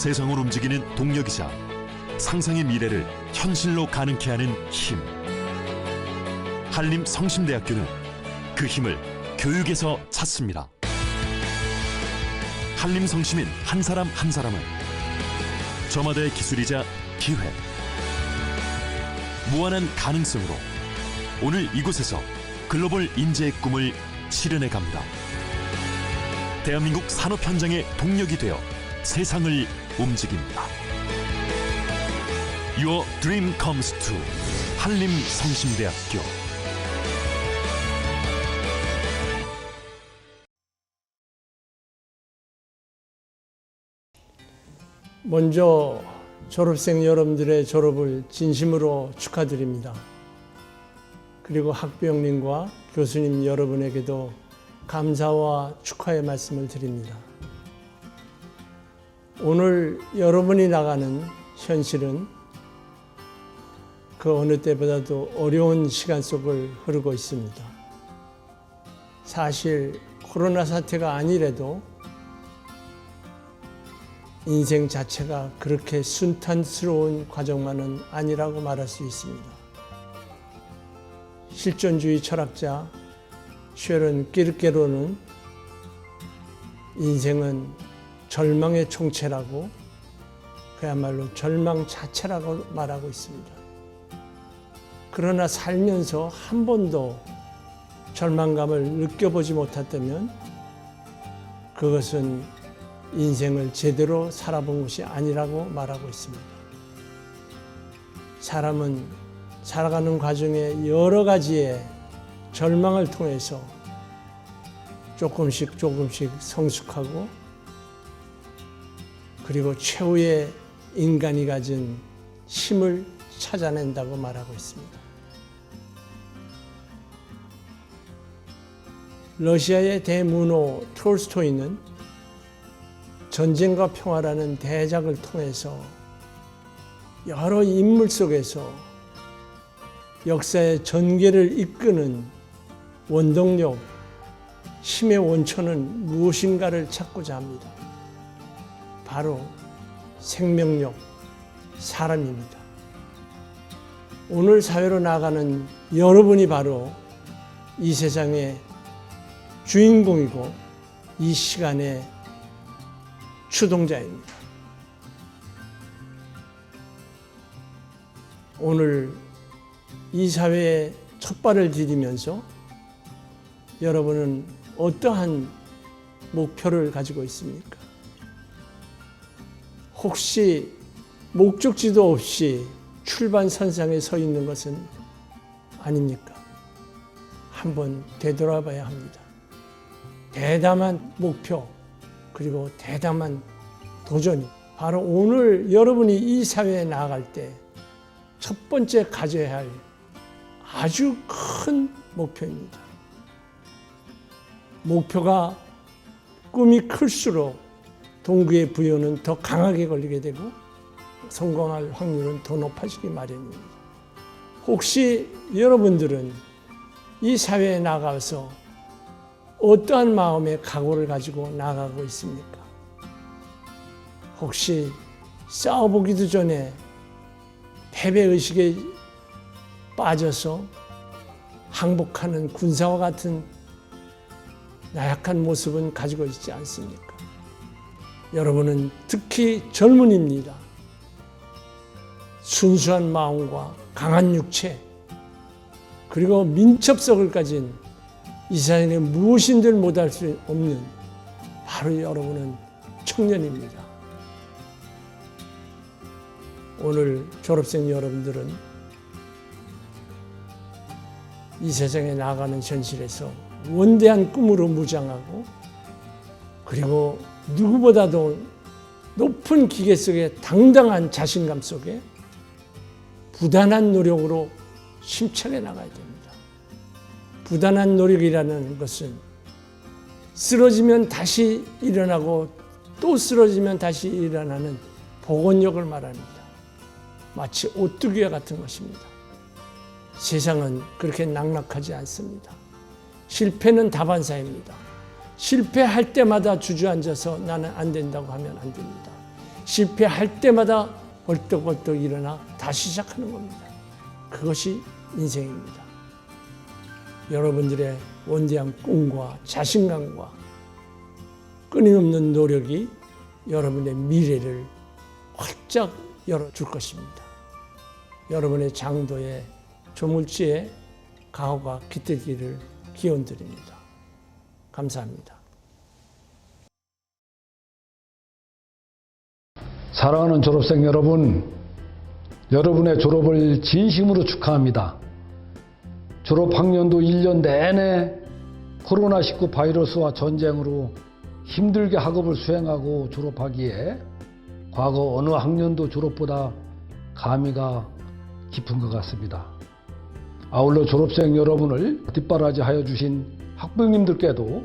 세상을 움직이는 동력이자 상상의 미래를 현실로 가능케 하는 힘. 한림 성심대학교는 그 힘을 교육에서 찾습니다. 한림 성심인 한 사람 한 사람을 저마다의 기술이자 기회, 무한한 가능성으로 오늘 이곳에서 글로벌 인재의 꿈을 실현해 갑니다. 대한민국 산업 현장의 동력이 되어 세상을 움직입니다. Your dream comes true. 한림 성심대학교. 먼저 졸업생 여러분들의 졸업을 진심으로 축하드립니다. 그리고 학부형님과 교수님 여러분에게도 감사와 축하의 말씀을 드립니다. 오늘 여러분이 나가는 현실은 그 어느 때보다도 어려운 시간 속을 흐르고 있습니다. 사실 코로나 사태가 아니래도 인생 자체가 그렇게 순탄스러운 과정만은 아니라고 말할 수 있습니다. 실존주의 철학자 쉐런 끼르케로는 인생은 절망의 총체라고 그야말로 절망 자체라고 말하고 있습니다. 그러나 살면서 한 번도 절망감을 느껴보지 못했다면 그것은 인생을 제대로 살아본 것이 아니라고 말하고 있습니다. 사람은 살아가는 과정에 여러 가지의 절망을 통해서 조금씩 조금씩 성숙하고 그리고 최후의 인간이 가진 힘을 찾아낸다고 말하고 있습니다. 러시아의 대문호 톨스토이는 전쟁과 평화라는 대작을 통해서 여러 인물 속에서 역사의 전개를 이끄는 원동력, 힘의 원천은 무엇인가를 찾고자 합니다. 바로 생명력, 사람입니다. 오늘 사회로 나가는 여러분이 바로 이 세상의 주인공이고 이 시간의 추동자입니다. 오늘 이 사회에 첫 발을 디디면서 여러분은 어떠한 목표를 가지고 있습니까? 혹시 목적지도 없이 출발선상에 서 있는 것은 아닙니까? 한번 되돌아 봐야 합니다. 대담한 목표, 그리고 대담한 도전이 바로 오늘 여러분이 이 사회에 나아갈 때 첫 번째 가져야 할 아주 큰 목표입니다. 목표가 꿈이 클수록 동구의 부여는 더 강하게 걸리게 되고 성공할 확률은 더 높아지기 마련입니다. 혹시 여러분들은 이 사회에 나가서 어떠한 마음의 각오를 가지고 나가고 있습니까? 혹시 싸워보기도 전에 패배의식에 빠져서 항복하는 군사와 같은 나약한 모습은 가지고 있지 않습니까? 여러분은 특히 젊은입니다. 순수한 마음과 강한 육체, 그리고 민첩성을 가진 이 세상에 무엇인들 못할 수 없는 바로 여러분은 청년입니다. 오늘 졸업생 여러분들은 이 세상에 나가는 현실에서 원대한 꿈으로 무장하고 그리고 누구보다도 높은 기계 속에 당당한 자신감 속에 부단한 노력으로 힘차게 나가야 됩니다. 부단한 노력이라는 것은 쓰러지면 다시 일어나고 또 쓰러지면 다시 일어나는 복원력을 말합니다. 마치 오뚜기와 같은 것입니다. 세상은 그렇게 낙락하지 않습니다. 실패는 다반사입니다. 실패할 때마다 주저앉아서 나는 안 된다고 하면 안 됩니다. 실패할 때마다 벌떡벌떡 일어나 다시 시작하는 겁니다. 그것이 인생입니다. 여러분들의 원대한 꿈과 자신감과 끊임없는 노력이 여러분의 미래를 활짝 열어줄 것입니다. 여러분의 장도에 조물주의 가호가 깃들기를 기원드립니다. 감사합니다. 사랑하는 졸업생 여러분, 여러분의 졸업을 진심으로 축하합니다. 졸업 학년도 1년 내내 코로나19 바이러스와 전쟁으로 힘들게 학업을 수행하고 졸업하기에 과거 어느 학년도 졸업보다 감회가 깊은 것 같습니다. 아울러 졸업생 여러분을 뒷바라지 하여 주신 학부형님들께도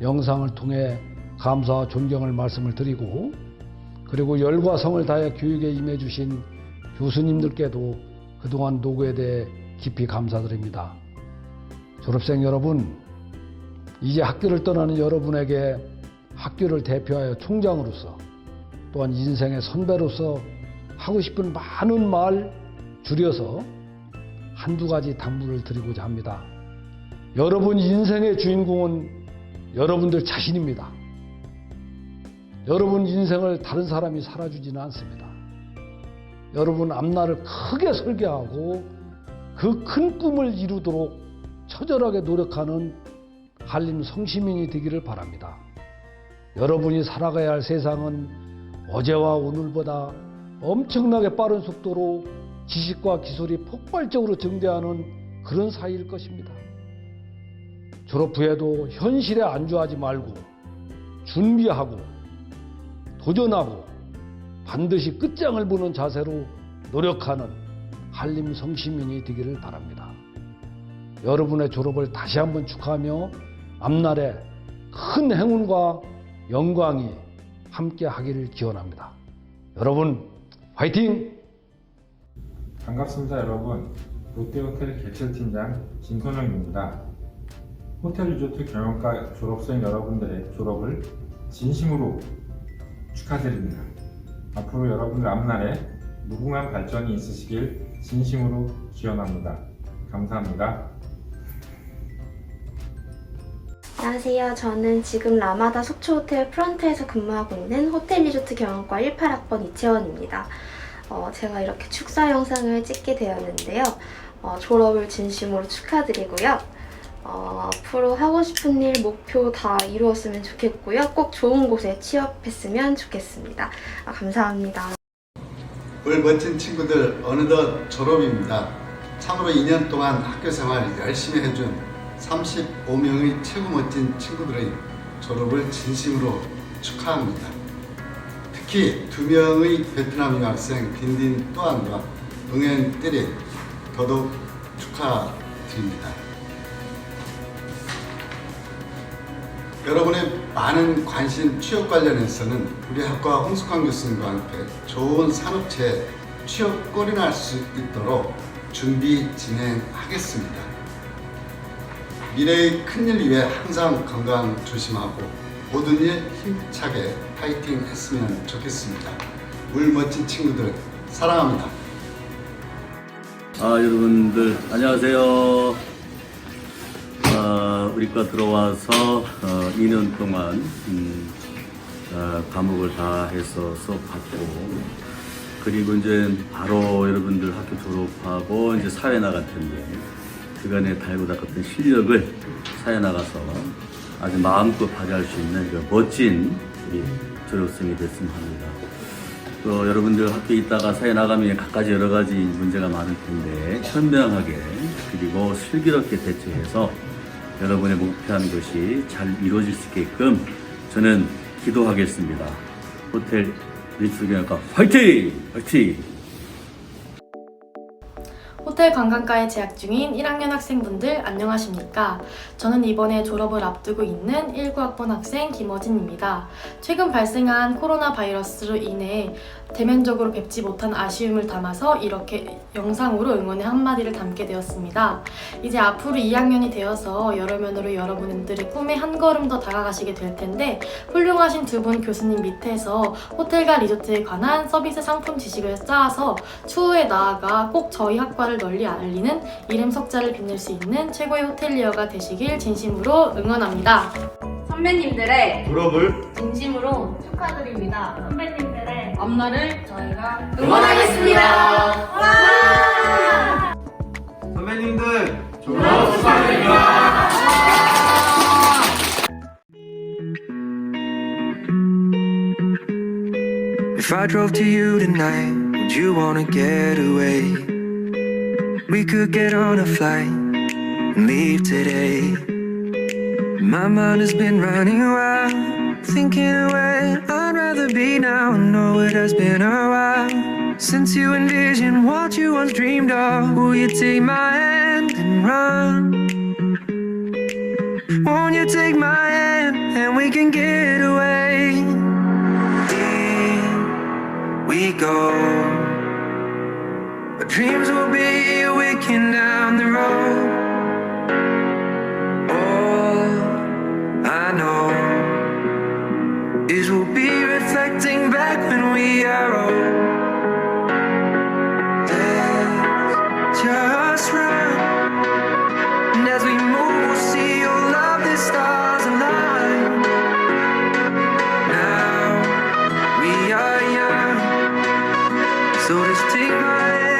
영상을 통해 감사와 존경을 말씀을 드리고 그리고 열과 성을 다해 교육에 임해 주신 교수님들께도 그동안 노고에 대해 깊이 감사드립니다. 졸업생 여러분, 이제 학교를 떠나는 여러분에게 학교를 대표하여 총장으로서 또한 인생의 선배로서 하고 싶은 많은 말 줄여서 한두 가지 당부를 드리고자 합니다. 여러분 인생의 주인공은 여러분들 자신입니다. 여러분 인생을 다른 사람이 살아주지는 않습니다. 여러분 앞날을 크게 설계하고 그 큰 꿈을 이루도록 처절하게 노력하는 한림 성시민이 되기를 바랍니다. 여러분이 살아가야 할 세상은 어제와 오늘보다 엄청나게 빠른 속도로 지식과 기술이 폭발적으로 증대하는 그런 사이일 것입니다. 졸업 후에도 현실에 안주하지 말고 준비하고 도전하고 반드시 끝장을 보는 자세로 노력하는 한림 성시민이 되기를 바랍니다. 여러분의 졸업을 다시 한번 축하하며 앞날에 큰 행운과 영광이 함께 하기를 기원합니다. 여러분, 화이팅! 반갑습니다, 여러분. 롯데호텔 객실팀장 진선영입니다. 호텔 리조트 경영과 졸업생 여러분들의 졸업을 진심으로 축하드립니다. 앞으로 여러분들 앞날에 무궁한 발전이 있으시길 진심으로 기원합니다. 감사합니다. 안녕하세요. 저는 지금 라마다 속초호텔 프런트에서 근무하고 있는 호텔 리조트 경영과 18학번 이채원입니다. 어, 제가 이렇게 축사 영상을 찍게 되었는데요. 어, 졸업을 진심으로 축하드리고요. 어, 앞으로 하고 싶은 일, 목표 다 이루었으면 좋겠고요. 꼭 좋은 곳에 취업했으면 좋겠습니다. 아, 감사합니다. 우리 멋진 친구들 어느덧 졸업입니다. 참으로 2년 동안 학교 생활 열심히 해준 35명의 최고 멋진 친구들의 졸업을 진심으로 축하합니다. 특히 두 명의 베트남 유학생 빈딘 또한과 응엔 때리 더더욱 축하드립니다. 여러분의 많은 관심 취업 관련해서는 우리 학과 홍숙환 교수님과 함께 좋은 산업체에 취업 골인할 수 있도록 준비 진행하겠습니다. 미래의 큰일 위해 항상 건강 조심하고 모든 일 힘차게 파이팅 했으면 좋겠습니다. 우리 멋진 친구들 사랑합니다. 아, 여러분들 안녕하세요. 아, 우리과 들어와서 어, 2년 동안 음, 아, 과목을 다 해서 수업받고 그리고 이제 바로 여러분들 학교 졸업하고 이제 사회 나갈 텐데 그간에 달고 닦았던 실력을 사회 나가서 아주 마음껏 발휘할 수 있는 그 멋진 우리 졸업생이 됐으면 합니다. 또 여러분들 학교에 있다가 사회 나가면 갖가지 여러 가지 문제가 많을 텐데 현명하게 그리고 슬기롭게 대처해서 여러분의 목표한 것이 잘 이루어질 수 있게끔 저는 기도하겠습니다. 호텔 리츠경영과 화이팅! 화이팅! 호텔 관광과에 재학 중인 1학년 학생분들 안녕하십니까? 저는 이번에 졸업을 앞두고 있는 19학번 학생 김어진입니다. 최근 발생한 코로나 바이러스로 인해 대면적으로 뵙지 못한 아쉬움을 담아서 이렇게 영상으로 응원의 한마디를 담게 되었습니다. 이제 앞으로 2학년이 되어서 여러 면으로 여러분들의 꿈에 한 걸음 더 다가가시게 될 텐데 훌륭하신 두 분 교수님 밑에서 호텔과 리조트에 관한 서비스 상품 지식을 쌓아서 추후에 나아가 꼭 저희 학과를 널리 알리는 이름 석자를 빛낼 수 있는 최고의 호텔리어가 되시길 진심으로 응원합니다. 선배님들의 졸업을 진심으로 축하드립니다. 선배님들의 앞날을 저희가 응원하겠습니다. 선배님들 If I drove to you tonight, would you wanna get away? We could get on a flight and leave today. My mind has been running wild, thinking away. I'd rather be now. I know it has been a while since you envisioned what you once dreamed of. Will you take my hand and run? Won't you take my hand and we can get away? Here we go. Dreams will be awakened down the road. All I know is we'll be reflecting back when we are old. Just run. And as we move, we'll see all of the stars align. Now we are young, so just take my hand,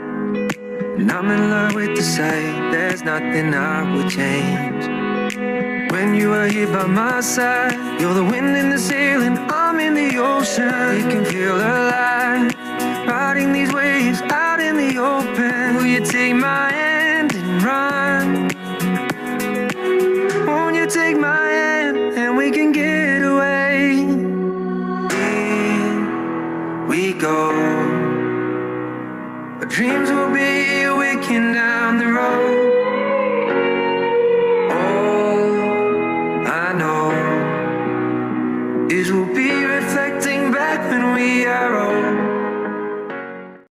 And I'm in love with the sight, there's nothing I would change. When you are here by my side, you're the wind in the sail and I'm in the ocean. We can feel alive, riding these waves out in the open. Will you take my hand and run?